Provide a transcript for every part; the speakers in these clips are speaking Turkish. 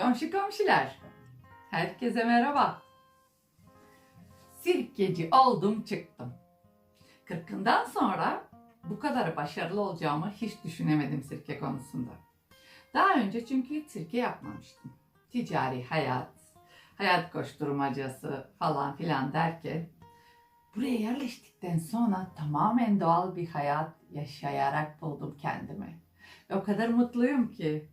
Komşu komşular, herkese merhaba. Sirkeci oldum çıktım. Kırkından sonra bu kadar başarılı olacağımı hiç düşünemedim sirke konusunda. Daha önce çünkü sirke yapmamıştım. Ticari hayat, hayat koşturmacası falan filan derken buraya yerleştikten sonra tamamen doğal bir hayat yaşayarak buldum kendimi. Ve o kadar mutluyum ki.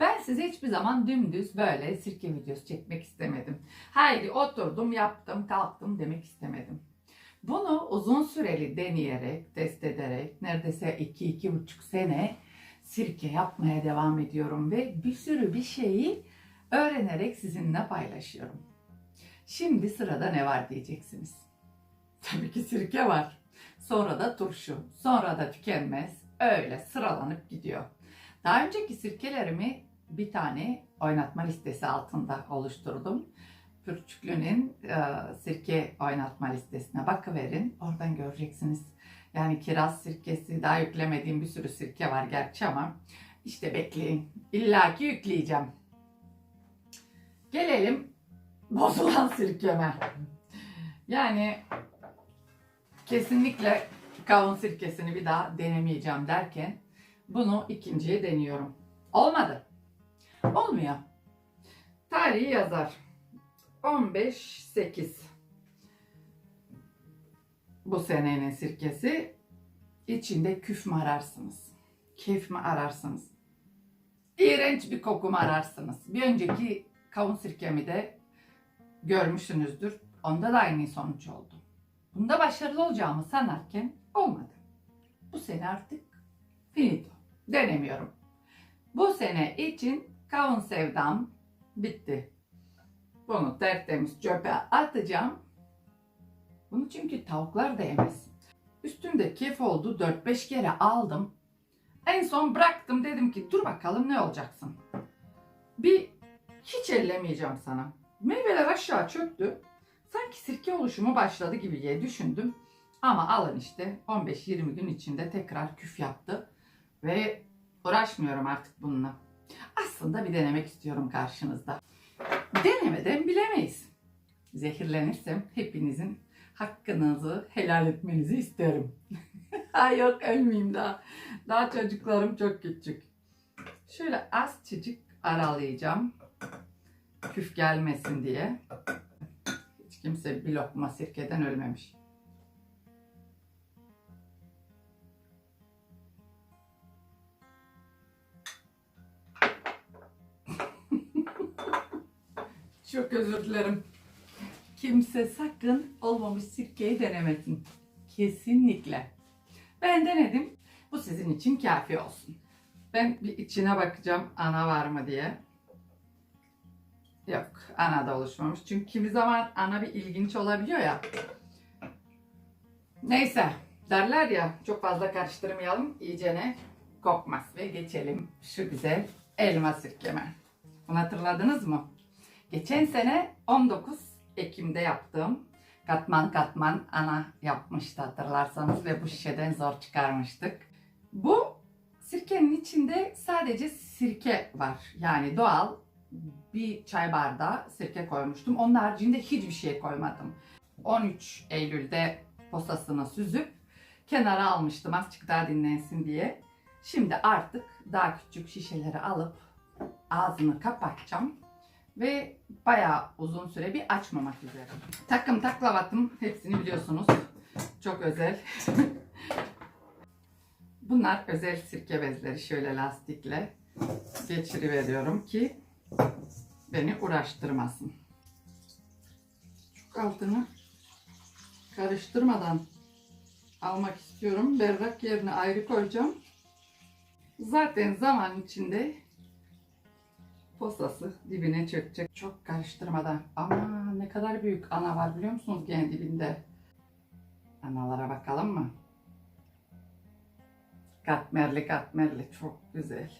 Ben size hiçbir zaman dümdüz böyle sirke videosu çekmek istemedim. Haydi oturdum, yaptım, kalktım demek istemedim. Bunu uzun süreli deneyerek, test ederek neredeyse 2-2,5 sene sirke yapmaya devam ediyorum ve bir sürü bir şeyi öğrenerek sizinle paylaşıyorum. Şimdi sırada ne var diyeceksiniz. Tabii ki sirke var. Sonra da turşu, sonra da tükenmez. Öyle sıralanıp gidiyor. Daha önceki sirkelerimi bir tane oynatma listesi altında oluşturdum. Pürçüklü'nün e, sirke oynatma listesine bakıverin. Oradan göreceksiniz. Yani kiraz sirkesi, daha yüklemediğim bir sürü sirke var gerçi ama işte bekleyin. İlla ki yükleyeceğim. Gelelim bozulan sirkeme. Yani kesinlikle kavun sirkesini bir daha denemeyeceğim derken bunu ikinciye deniyorum. Olmadı. Olmuyor. Tarihi yazar. 15-8 bu senenin sirkesi içinde küf mü ararsınız? Keyif mi ararsınız? İğrenç bir koku mu ararsınız? Bir önceki kavun sirkemi de görmüşsünüzdür. Onda da aynı sonuç oldu. Bunda başarılı olacağımı sanarken olmadı. Bu sene artık finito. Denemiyorum. Bu sene için kavun sevdam bitti. Bunu tertemiz çöpe atacağım. Bunu çünkü tavuklar da yemez. Üstünde kef oldu 4-5 kere aldım. En son bıraktım dedim ki dur bakalım ne olacaksın. Bir hiç ellemeyeceğim sana. Meyveler aşağı çöktü. Sanki sirke oluşumu başladı gibi diye düşündüm. Ama alın işte 15-20 gün içinde tekrar küf yaptı. Ve uğraşmıyorum artık bununla. Aslında bir denemek istiyorum karşınızda. Denemeden bilemeyiz. Zehirlenirsem hepinizin hakkınızı helal etmenizi isterim. ha yok ölmeyeyim daha. Daha çocuklarım çok küçük. Şöyle az çocuk aralayacağım. Küf gelmesin diye. Hiç kimse bir lokma sirkeden ölmemiş. Çok özür dilerim. Kimse sakın olmamış sirkeyi denemesin. Kesinlikle. Ben denedim. Bu sizin için kafi olsun. Ben bir içine bakacağım ana var mı diye. Yok ana da oluşmamış. Çünkü kimi zaman ana bir ilginç olabiliyor ya. Neyse derler ya çok fazla karıştırmayalım. İyicene kokmaz ve geçelim şu güzel elma sirkeme. Bunu hatırladınız mı? Geçen sene 19 Ekim'de yaptığım katman katman ana yapmıştı hatırlarsanız ve bu şişeden zor çıkarmıştık. Bu sirkenin içinde sadece sirke var. Yani doğal bir çay bardağı sirke koymuştum. Onun haricinde hiçbir şey koymadım. 13 Eylül'de posasını süzüp kenara almıştım azıcık daha dinlensin diye. Şimdi artık daha küçük şişeleri alıp ağzını kapatacağım ve bayağı uzun süre bir açmamak üzere. Takım taklavatım hepsini biliyorsunuz. Çok özel. Bunlar özel sirke bezleri şöyle lastikle geçiriveriyorum ki beni uğraştırmasın. Çok altını karıştırmadan almak istiyorum. Berrak yerine ayrı koyacağım. Zaten zaman içinde posası dibine çökecek. Çok karıştırmadan. Ama ne kadar büyük ana var biliyor musunuz gene dibinde. Analara bakalım mı? Katmerli katmerli çok güzel.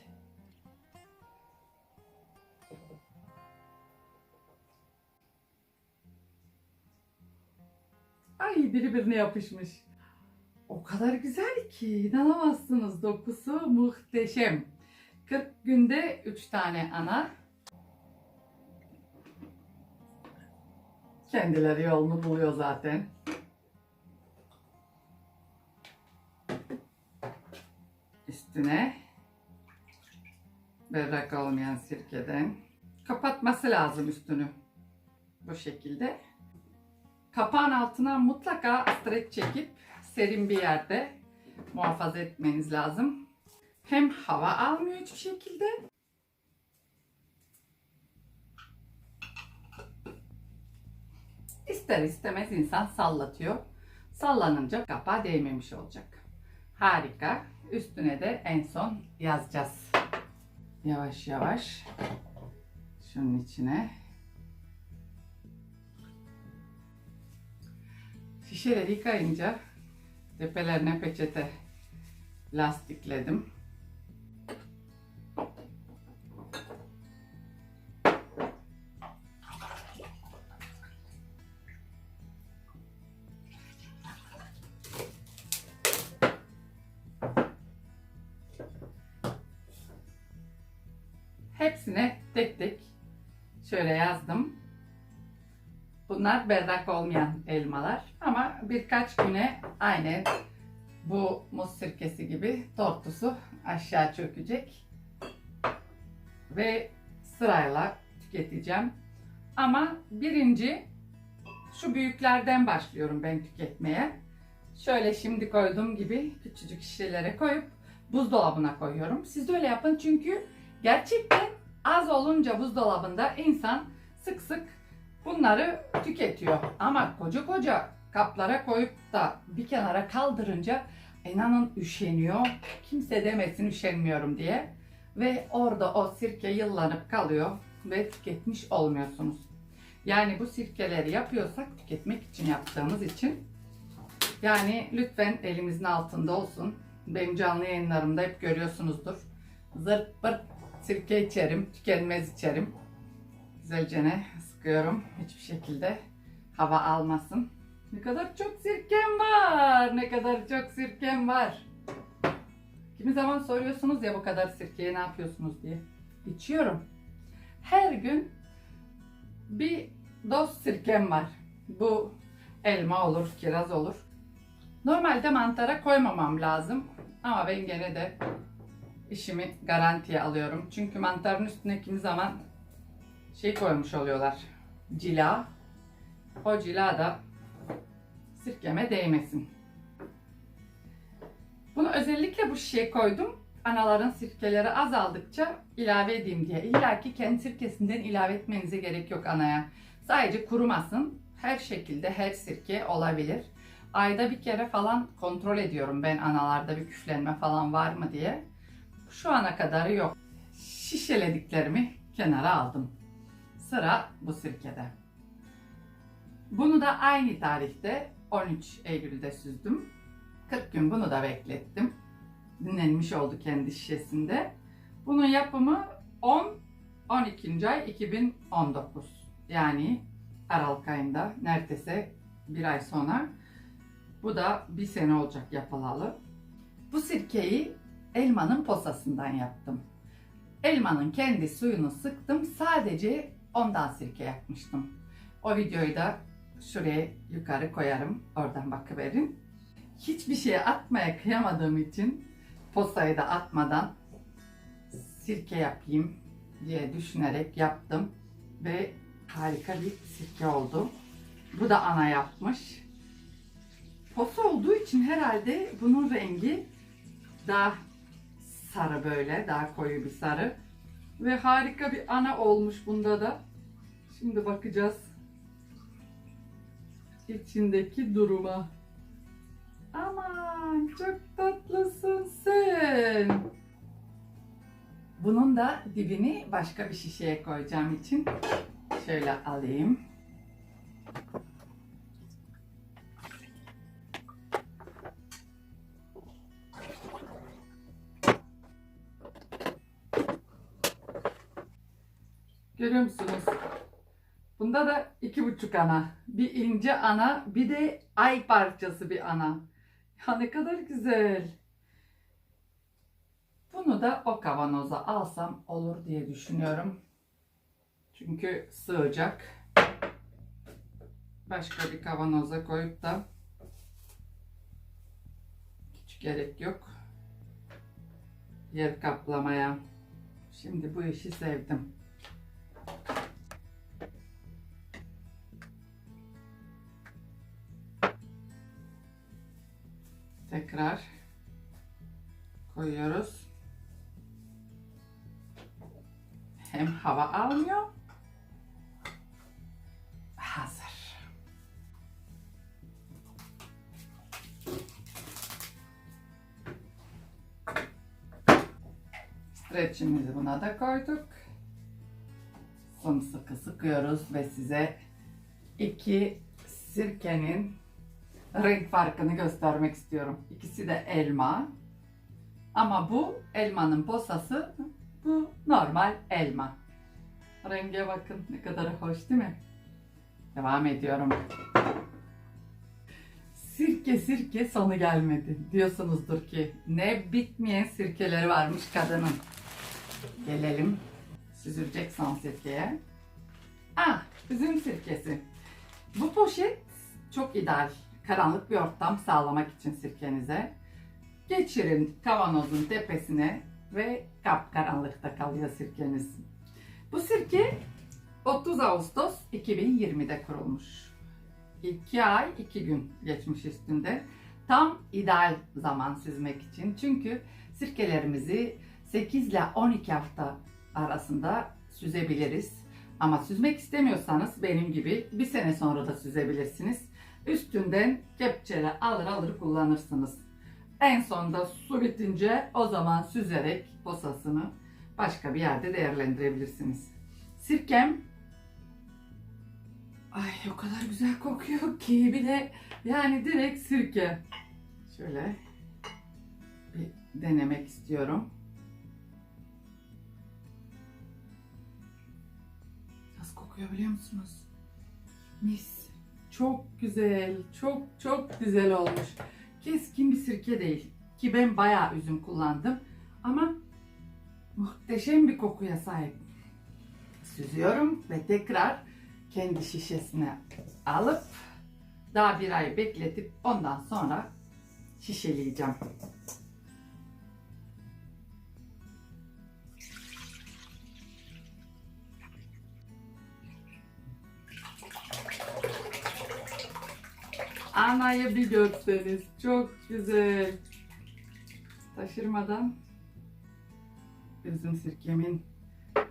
Ay birbirine yapışmış. O kadar güzel ki inanamazsınız. Dokusu muhteşem. 40 günde 3 tane ana. Kendileri yolunu buluyor zaten. Üstüne berrak olmayan sirkeden kapatması lazım üstünü. Bu şekilde. Kapağın altına mutlaka streç çekip serin bir yerde muhafaza etmeniz lazım. Hem hava almıyor hiçbir şekilde İster istemez insan sallatıyor. Sallanınca kapağı değmemiş olacak. Harika. Üstüne de en son yazacağız. Yavaş yavaş şunun içine şişeleri yıkayınca tepelerine peçete lastikledim. Bunlar berrak olmayan elmalar ama birkaç güne aynen bu muz sirkesi gibi tortusu aşağı çökecek ve sırayla tüketeceğim. Ama birinci şu büyüklerden başlıyorum ben tüketmeye. Şöyle şimdi koyduğum gibi küçücük şişelere koyup buzdolabına koyuyorum. Siz de öyle yapın çünkü gerçekten az olunca buzdolabında insan sık sık bunları tüketiyor. Ama koca koca kaplara koyup da bir kenara kaldırınca inanın üşeniyor. Kimse demesin üşenmiyorum diye. Ve orada o sirke yıllanıp kalıyor ve tüketmiş olmuyorsunuz. Yani bu sirkeleri yapıyorsak tüketmek için yaptığımız için yani lütfen elimizin altında olsun. Benim canlı yayınlarımda hep görüyorsunuzdur. Zırt pırt sirke içerim, tükenmez içerim. Güzelce ne sıkıyorum. Hiçbir şekilde hava almasın. Ne kadar çok sirkem var. Ne kadar çok sirkem var. Kimi zaman soruyorsunuz ya bu kadar sirkeye ne yapıyorsunuz diye. İçiyorum. Her gün bir doz sirkem var. Bu elma olur, kiraz olur. Normalde mantara koymamam lazım. Ama ben gene de işimi garantiye alıyorum. Çünkü mantarın üstüne kimi zaman şey koymuş oluyorlar. Cila. O cila da sirkeme değmesin. Bunu özellikle bu şişeye koydum. Anaların sirkeleri azaldıkça ilave edeyim diye. İlla ki kendi sirkesinden ilave etmenize gerek yok anaya. Sadece kurumasın. Her şekilde her sirke olabilir. Ayda bir kere falan kontrol ediyorum ben analarda bir küflenme falan var mı diye. Şu ana kadarı yok. Şişelediklerimi kenara aldım. Sıra bu sirkede. Bunu da aynı tarihte 13 Eylül'de süzdüm. 40 gün bunu da beklettim. Dinlenmiş oldu kendi şişesinde. Bunun yapımı 10 12. ay 2019. Yani Aralık ayında neredeyse bir ay sonra. Bu da bir sene olacak yapılalı. Bu sirkeyi elmanın posasından yaptım. Elmanın kendi suyunu sıktım. Sadece ondan sirke yapmıştım. O videoyu da şuraya yukarı koyarım. Oradan bakıverin. Hiçbir şeye atmaya kıyamadığım için posayı da atmadan sirke yapayım diye düşünerek yaptım. Ve harika bir sirke oldu. Bu da ana yapmış. Posa olduğu için herhalde bunun rengi daha sarı böyle, daha koyu bir sarı. Ve harika bir ana olmuş bunda da. Şimdi bakacağız içindeki duruma. Aman çok tatlısın sen. Bunun da dibini başka bir şişeye koyacağım için şöyle alayım. Görüyor musunuz? Bunda da iki buçuk ana. Bir ince ana, bir de ay parçası bir ana. Ya ne kadar güzel. Bunu da o kavanoza alsam olur diye düşünüyorum. Çünkü sığacak. başka bir kavanoza koyup da hiç gerek yok yer kaplamaya. Şimdi bu işi sevdim. Tekrar koyuyoruz. Hem hava almıyor. Hazır. Streçimizi buna da koyduk. Sımsıkı sıkıyoruz ve size iki sirkenin renk farkını göstermek istiyorum. İkisi de elma. Ama bu elmanın posası, bu normal elma. Renge bakın ne kadar hoş değil mi? Devam ediyorum. Sirke sirke sonu gelmedi. Diyorsunuzdur ki ne bitmeyen sirkeleri varmış kadının. Gelelim süzülecek son sirkeye. Ah üzüm sirkesi. Bu poşet çok ideal. Karanlık bir ortam sağlamak için sirkenize. Geçirin kavanozun tepesine ve kapkaranlıkta kalıyor sirkeniz. Bu sirke 30 Ağustos 2020'de kurulmuş. 2 ay 2 gün geçmiş üstünde. Tam ideal zaman süzmek için. Çünkü sirkelerimizi 8 ile 12 hafta arasında süzebiliriz. Ama süzmek istemiyorsanız benim gibi bir sene sonra da süzebilirsiniz. Üstünden kepçeyle alır alır kullanırsınız. En sonunda su bitince o zaman süzerek posasını başka bir yerde değerlendirebilirsiniz. Sirkem Ay o kadar güzel kokuyor ki bir de yani direkt sirke. Şöyle bir denemek istiyorum. Nasıl kokuyor biliyor musunuz? Mis. Çok güzel. Çok çok güzel olmuş. Keskin bir sirke değil. Ki ben bayağı üzüm kullandım. Ama muhteşem bir kokuya sahip. Süzüyorum ve tekrar kendi şişesine alıp daha bir ay bekletip ondan sonra şişeleyeceğim. Anayı bir görseniz çok güzel. Taşırmadan üzüm sirkemin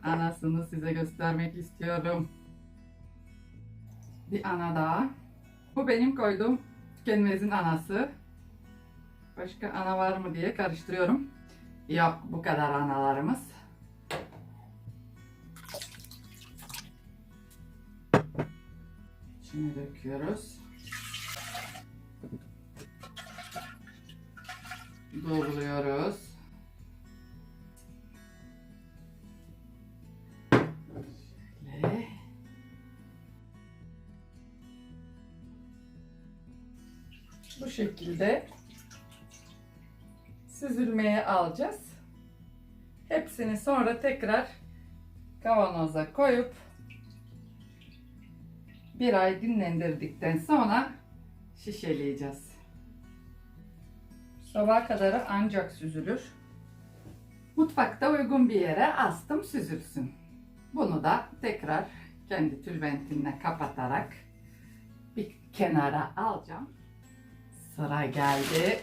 anasını size göstermek istiyorum. Bir ana daha. Bu benim koyduğum tükenmezin anası. Başka ana var mı diye karıştırıyorum. Yok bu kadar analarımız. İçine döküyoruz. Doğruluyoruz. Şöyle. Bu şekilde süzülmeye alacağız. Hepsini sonra tekrar kavanoza koyup bir ay dinlendirdikten sonra şişeleyeceğiz. Sabaha kadar ancak süzülür. Mutfakta uygun bir yere astım süzülsün. Bunu da tekrar kendi tülbentinle kapatarak bir kenara alacağım. Sıra geldi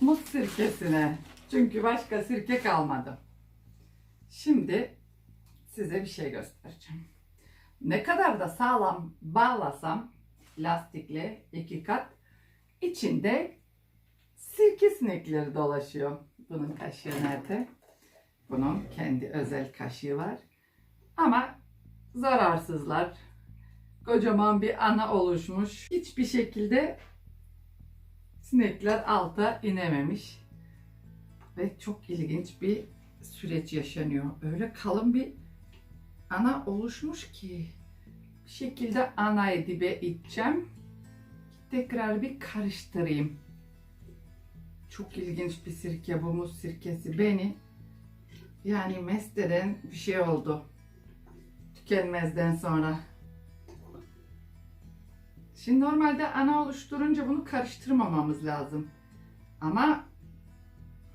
muz sirkesine. Çünkü başka sirke kalmadı. Şimdi size bir şey göstereceğim. Ne kadar da sağlam bağlasam lastikle iki kat içinde sirke sinekleri dolaşıyor. Bunun kaşığı nerede? Bunun kendi özel kaşığı var. Ama zararsızlar. Kocaman bir ana oluşmuş. Hiçbir şekilde sinekler alta inememiş. Ve çok ilginç bir süreç yaşanıyor. Öyle kalın bir ana oluşmuş ki bir şekilde anayı dibe iteceğim. Tekrar bir karıştırayım. Çok ilginç bir sirke bu muz sirkesi beni yani mest eden bir şey oldu. Tükenmezden sonra. Şimdi normalde ana oluşturunca bunu karıştırmamamız lazım. Ama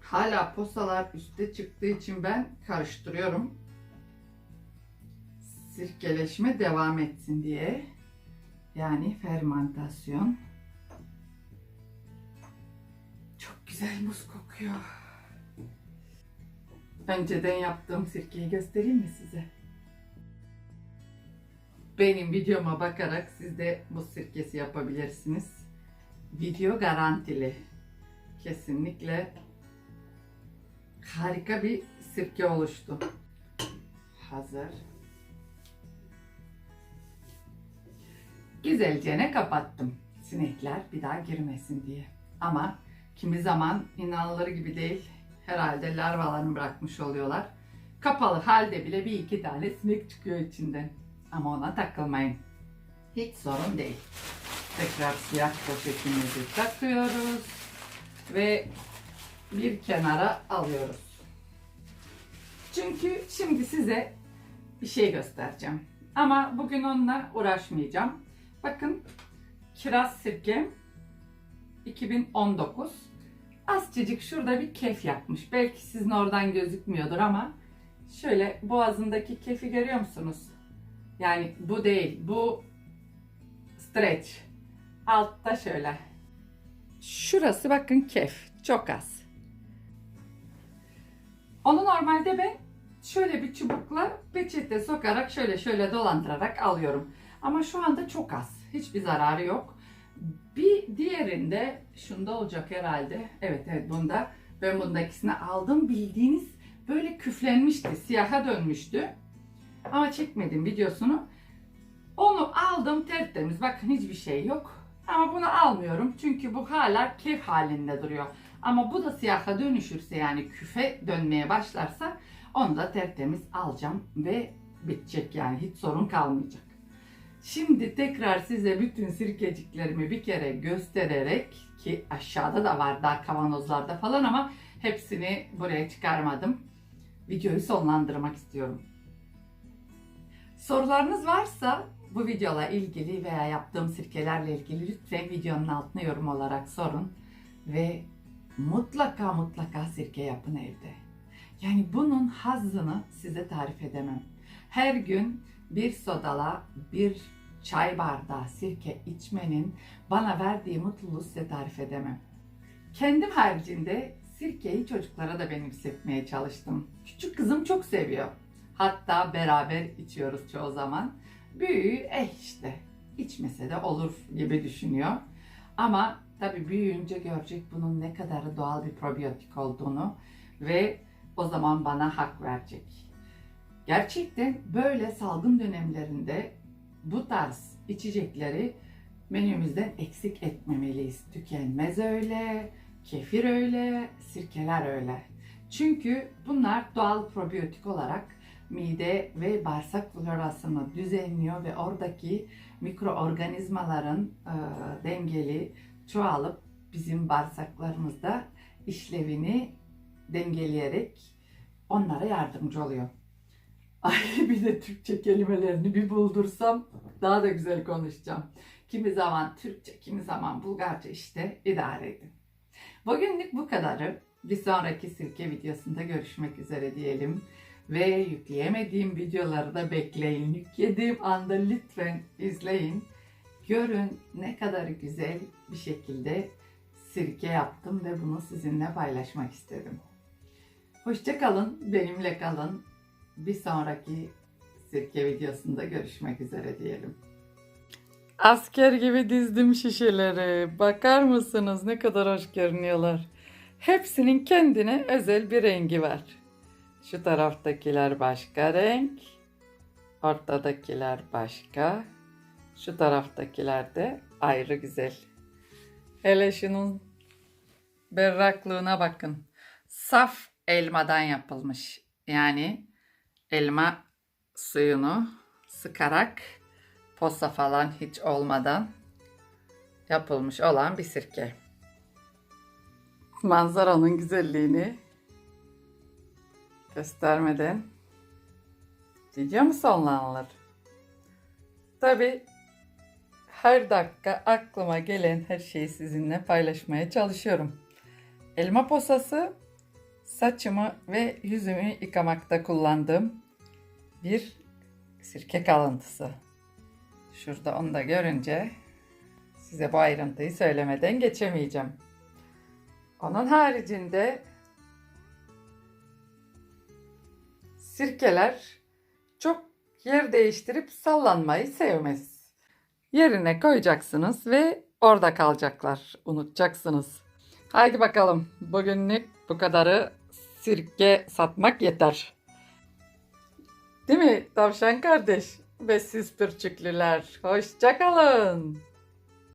hala posalar üste çıktığı için ben karıştırıyorum. Sirkeleşme devam etsin diye. Yani fermentasyon. Güzel muz kokuyor. Önceden yaptığım sirkeyi göstereyim mi size? Benim videoma bakarak siz de muz sirkesi yapabilirsiniz. Video garantili. Kesinlikle harika bir sirke oluştu. Hazır. Güzelce ne kapattım. Sinekler bir daha girmesin diye. Ama kimi zaman inanılır gibi değil. Herhalde larvalarını bırakmış oluyorlar. Kapalı halde bile bir iki tane sinek çıkıyor içinden. Ama ona takılmayın. Hiç sorun değil. Tekrar siyah poşetimizi takıyoruz ve bir kenara alıyoruz. Çünkü şimdi size bir şey göstereceğim. Ama bugün onunla uğraşmayacağım. Bakın kiraz sirkem 2019. Azıcık şurada bir kef yapmış. Belki sizin oradan gözükmüyordur ama şöyle boğazındaki kefi görüyor musunuz? Yani bu değil. Bu stretch. Altta şöyle. Şurası bakın kef. Çok az. Onu normalde ben şöyle bir çubukla peçete sokarak şöyle şöyle dolandırarak alıyorum. Ama şu anda çok az. Hiçbir zararı yok. Bir diğerinde şunda olacak herhalde. Evet evet bunda. Ben bundakisini aldım. Bildiğiniz böyle küflenmişti. Siyaha dönmüştü. Ama çekmedim videosunu. Onu aldım tertemiz. Bakın hiçbir şey yok. Ama bunu almıyorum. Çünkü bu hala kef halinde duruyor. Ama bu da siyaha dönüşürse yani küfe dönmeye başlarsa onu da tertemiz alacağım ve bitecek yani hiç sorun kalmayacak. Şimdi tekrar size bütün sirkeciklerimi bir kere göstererek ki aşağıda da var daha kavanozlarda falan ama hepsini buraya çıkarmadım. Videoyu sonlandırmak istiyorum. Sorularınız varsa bu videola ilgili veya yaptığım sirkelerle ilgili lütfen videonun altına yorum olarak sorun ve mutlaka mutlaka sirke yapın evde. Yani bunun hazzını size tarif edemem. Her gün bir sodala bir çay bardağı sirke içmenin bana verdiği mutluluğu size tarif edemem. Kendim haricinde sirkeyi çocuklara da benimsetmeye çalıştım. Küçük kızım çok seviyor. Hatta beraber içiyoruz çoğu zaman. Büyüğü eh işte içmese de olur gibi düşünüyor. Ama tabii büyüyünce görecek bunun ne kadar doğal bir probiyotik olduğunu ve o zaman bana hak verecek. Gerçekten böyle salgın dönemlerinde bu tarz içecekleri menümüzden eksik etmemeliyiz. Tükenmez öyle, kefir öyle, sirkeler öyle. Çünkü bunlar doğal probiyotik olarak mide ve bağırsak florasını düzenliyor ve oradaki mikroorganizmaların e, dengeli çoğalıp bizim bağırsaklarımızda işlevini dengeleyerek onlara yardımcı oluyor. Ay bir de Türkçe kelimelerini bir buldursam daha da güzel konuşacağım. Kimi zaman Türkçe, kimi zaman Bulgarca işte idare edin. Bugünlük bu kadarı. Bir sonraki sirke videosunda görüşmek üzere diyelim. Ve yükleyemediğim videoları da bekleyin. Yüklediğim anda lütfen izleyin. Görün ne kadar güzel bir şekilde sirke yaptım ve bunu sizinle paylaşmak istedim. Hoşça kalın, benimle kalın. Bir sonraki sirke videosunda görüşmek üzere diyelim. Asker gibi dizdim şişeleri. Bakar mısınız ne kadar hoş görünüyorlar. Hepsinin kendine özel bir rengi var. Şu taraftakiler başka renk. Ortadakiler başka. Şu taraftakiler de ayrı güzel. Hele şunun berraklığına bakın. Saf elmadan yapılmış. Yani elma suyunu sıkarak posa falan hiç olmadan yapılmış olan bir sirke. Manzaranın güzelliğini göstermeden video mu sonlanılır? Tabi her dakika aklıma gelen her şeyi sizinle paylaşmaya çalışıyorum. Elma posası saçımı ve yüzümü yıkamakta kullandığım bir sirke kalıntısı. Şurada onu da görünce size bu ayrıntıyı söylemeden geçemeyeceğim. Onun haricinde sirkeler çok yer değiştirip sallanmayı sevmez. Yerine koyacaksınız ve orada kalacaklar. Unutacaksınız. Haydi bakalım. Bugünlük bu kadarı sirke satmak yeter. Değil mi tavşan kardeş? Ve siz pürçüklüler. Hoşçakalın.